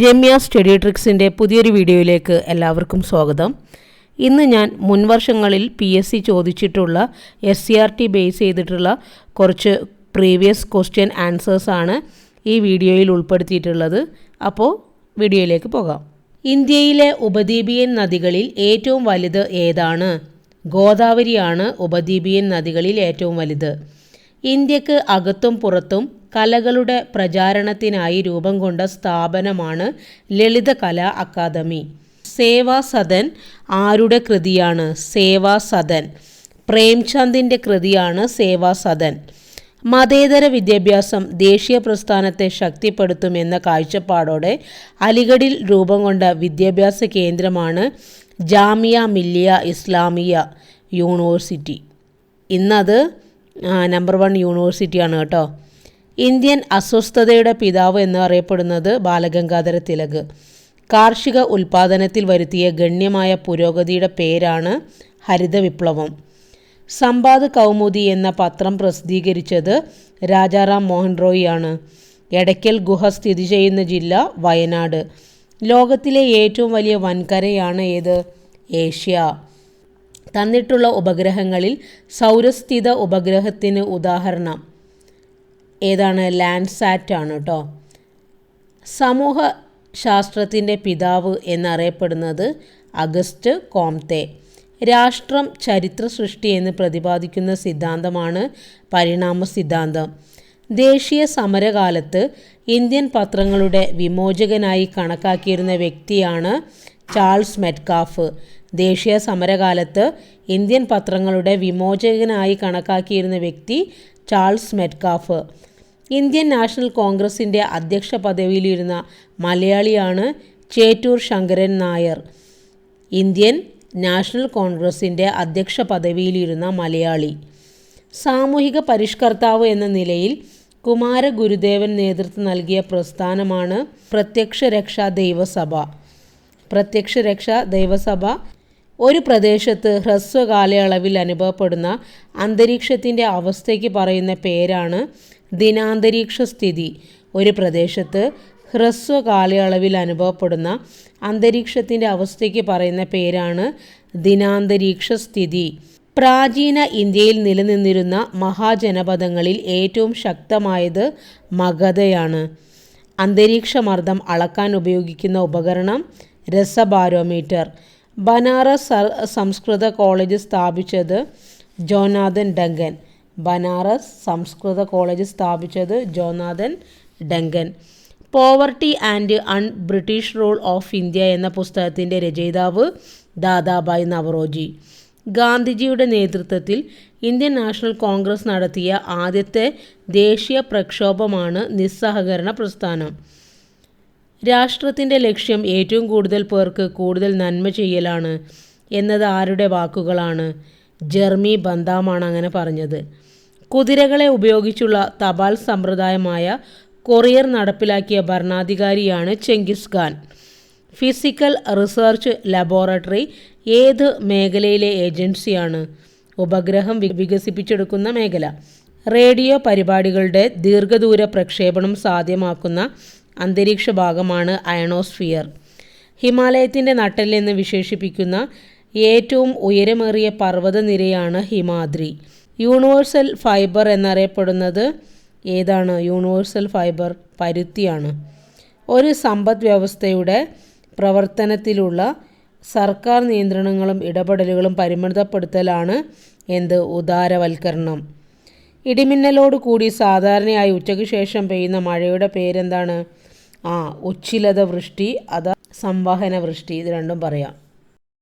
Ramya study ട്രിക്സിന്റെ പുതിയൊരു വീഡിയോയിലേക്ക് എല്ലാവർക്കും സ്വാഗതം. ഇന്ന് ഞാൻ മുൻവർഷങ്ങളിൽ പി എസ് സി ചോദിച്ചിട്ടുള്ള S C R T base ചെയ്തിട്ടുള്ള കുറച്ച് പ്രീവിയസ് ക്വസ്റ്റ്യൻ ആൻസേഴ്സാണ് ഈ വീഡിയോയിൽ ഉൾപ്പെടുത്തിയിട്ടുള്ളത്. അപ്പോൾ വീഡിയോയിലേക്ക് പോകാം. ഇന്ത്യയിലെ ഉപദ്വീപിയൻ നദികളിൽ ഏറ്റവും വലുത് ഏതാണ്? ഗോദാവരിയാണ് ഉപദ്വീപിയൻ നദികളിൽ ഏറ്റവും വലുത്. ഇന്ത്യയ്ക്ക് അകത്തും പുറത്തും കലകളുടെ പ്രചാരണത്തിനായി രൂപം കൊണ്ട സ്ഥാപനമാണ് ലളിതകലാ അക്കാദമി. സേവാ സദൻ ആരുടെ കൃതിയാണ്? സേവാ സദൻ. പ്രേംചന്ദിന്റെ കൃതിയാണ് സേവാ സദൻ. മതേതര വിദ്യാഭ്യാസം ദേശീയ പ്രസ്ഥാനത്തെ ശക്തിപ്പെടുത്തുമെന്ന കാഴ്ചപ്പാടോടെ അലിഗഡിൽ രൂപം കൊണ്ട വിദ്യാഭ്യാസ കേന്ദ്രമാണ് ജാമിയ മില്ലിയ ഇസ്ലാമിയ യൂണിവേഴ്സിറ്റി. ഇന്നത് നമ്പർ വൺ യൂണിവേഴ്സിറ്റിയാണ് കേട്ടോ. ഇന്ത്യൻ അസ്വസ്ഥതയുടെ പിതാവ് എന്ന് അറിയപ്പെടുന്നത് ബാലഗംഗാധര തിലക്. കാർഷിക ഉൽപാദനത്തിൽ വരുത്തിയ ഗണ്യമായ പുരോഗതിയുടെ പേരാണ് ഹരിത വിപ്ലവം സമ്പാദ് കൗമുദി എന്ന പത്രം പ്രസിദ്ധീകരിച്ചത് രാജാറാം മോഹൻ റോയിയാണ് എടയ്ക്കൽ ഗുഹ സ്ഥിതി ചെയ്യുന്ന ജില്ല വയനാട്. ലോകത്തിലെ ഏറ്റവും വലിയ വൻകരയാണ് ഏത്? ഏഷ്യ. തന്നിട്ടുള്ള ഉപഗ്രഹങ്ങളിൽ സൗരസ്ഥിത ഉപഗ്രഹത്തിന് ഉദാഹരണം. ഏതാണ്? ലാൻഡ്സാറ്റ് ആണ് കേട്ടോ സമൂഹ ശാസ്ത്രത്തിന്റെ പിതാവ് എന്നറിയപ്പെടുന്നത് അഗസ്റ്റ് കോംതെ. രാഷ്ട്രം ചരിത്ര സൃഷ്ടി എന്ന് പ്രതിപാദിക്കുന്ന സിദ്ധാന്തമാണ് പരിണാമ സിദ്ധാന്തം. ദേശീയ സമരകാലത്ത് ഇന്ത്യൻ പത്രങ്ങളുടെ വിമോചകനായി കണക്കാക്കിയിരുന്ന വ്യക്തിയാണ് ചാൾസ് മെറ്റ്കാഫ് ദേശീയ സമരകാലത്ത് ഇന്ത്യൻ പത്രങ്ങളുടെ വിമോചകനായി കണക്കാക്കിയിരുന്ന വ്യക്തി ചാൾസ് മെറ്റ്കാഫ്. ഇന്ത്യൻ നാഷണൽ കോൺഗ്രസിന്റെ അധ്യക്ഷ പദവിയിലിരുന്ന മലയാളിയാണ് ചേറ്റൂർ ശങ്കരൻ നായർ. ഇന്ത്യൻ നാഷണൽ കോൺഗ്രസിന്റെ അധ്യക്ഷ പദവിയിലിരുന്ന മലയാളി. സാമൂഹിക പരിഷ്കർത്താവ് എന്ന നിലയിൽ കുമാരഗുരുദേവൻ നേതൃത്വം നൽകിയ പ്രസ്ഥാനമാണ് പ്രത്യക്ഷ രക്ഷാ ദൈവസഭ. പ്രത്യക്ഷ രക്ഷ ദൈവസഭ. ഒരു പ്രദേശത്ത് ഹ്രസ്വ കാലയളവിൽ അനുഭവപ്പെടുന്ന അന്തരീക്ഷത്തിന്റെ അവസ്ഥയ്ക്ക് പറയുന്ന പേരാണ് ദിനാന്തരീക്ഷ സ്ഥിതി. ഒരു പ്രദേശത്ത് ഹ്രസ്വ കാലയളവിൽ അനുഭവപ്പെടുന്ന അന്തരീക്ഷത്തിന്റെ അവസ്ഥയ്ക്ക് പറയുന്ന പേരാണ് ദിനാന്തരീക്ഷ സ്ഥിതി. പ്രാചീന ഇന്ത്യയിൽ നിലനിന്നിരുന്ന മഹാജനപദങ്ങളിൽ ഏറ്റവും ശക്തമായത് മഗധയാണ്. അന്തരീക്ഷമർദ്ദം അളക്കാൻ ഉപയോഗിക്കുന്ന ഉപകരണം രസബാരോമീറ്റർ. ബനാറസ് സംസ്കൃത കോളേജ് സ്ഥാപിച്ചത് ജോനാഥൻ ഡങ്കൻ. ബനാറസ് സംസ്കൃത കോളേജ് സ്ഥാപിച്ചത് Jonathan Duncan. Poverty and un British rule of India എന്ന പുസ്തകത്തിന്റെ രചയിതാവ് ദാദാബായ് നവറോജി. ഗാന്ധിജിയുടെ നേതൃത്വത്തിൽ ഇന്ത്യൻ നാഷണൽ കോൺഗ്രസ് നടത്തിയ ആദ്യത്തെ ദേശീയ പ്രക്ഷോഭമാണ് നിസ്സഹകരണ പ്രസ്ഥാനം. രാഷ്ട്രത്തിന്റെ ലക്ഷ്യം ഏറ്റവും കൂടുതൽ പേർക്ക് കൂടുതൽ നന്മ ചെയ്യലാണ് എന്നത് ആരുടെ വാക്കുകളാണ്? ജെർമി ബന്താമാണ് അങ്ങനെ പറഞ്ഞത്. കുതിരകളെ ഉപയോഗിച്ചുള്ള തപാൽ സമ്പ്രദായമായ കൊറിയർ നടപ്പിലാക്കിയ ഭരണാധികാരിയാണ് Genghis Khan. Physical research laboratory ഏത് മേഖലയിലെ ഏജൻസിയാണ്? ഉപഗ്രഹം വികസിപ്പിച്ചെടുക്കുന്ന മേഖല. റേഡിയോ പരിപാടികളുടെ ദീർഘദൂര പ്രക്ഷേപണം സാധ്യമാക്കുന്ന അന്തരീക്ഷ ഭാഗമാണ് അയണോസ്ഫിയർ. ഹിമാലയത്തിന്റെ നട്ടെല്ലെന്ന് വിശേഷിപ്പിക്കുന്ന ഏറ്റവും ഉയരമേറിയ പർവതനിരയാണ് ഹിമാദ്രി. യൂണിവേഴ്സൽ ഫൈബർ എന്നറിയപ്പെടുന്നത് ഏതാണ്? യൂണിവേഴ്സൽ ഫൈബർ പരുത്തിയാണ്. ഒരു സമ്പദ് വ്യവസ്ഥയുടെ പ്രവർത്തനത്തിലുള്ള സർക്കാർ നിയന്ത്രണങ്ങളും ഇടപെടലുകളും പരിമിതപ്പെടുത്തലാണ് എന്ത്? ഉദാരവൽക്കരണം. ഇടിമിന്നലോട് കൂടി സാധാരണയായി ഉച്ചയ്ക്ക് ശേഷം പെയ്യുന്ന മഴയുടെ പേരെന്താണ്? ആ ഉച്ചിലത വൃഷ്ടി അതാ സംവഹന വൃഷ്ടി ഇത് രണ്ടും പറയാം.